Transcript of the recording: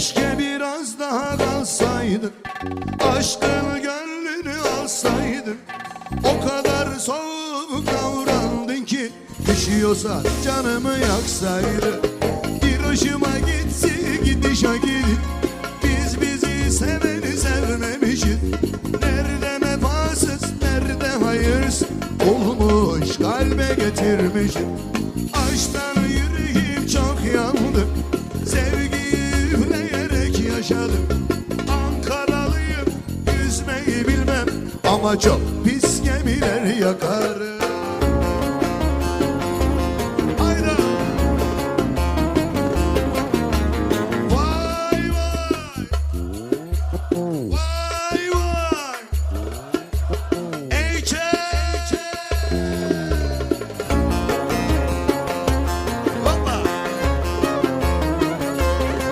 Keşke biraz daha kalsaydın Aşkın gönlünü alsaydın O kadar soğuk davrandın ki Düşüyorsa canımı yaksaydın Bir hoşuma gitsi gidişe gidin Biz bizi seveni sevmemişiz. Nerede vefasız nerede hayırsız Olmuş kalbe getirmişiz Aşktan yaşadım Ankaralıyım yüzmeyi bilmem. Ama çok pis gemiler yakarım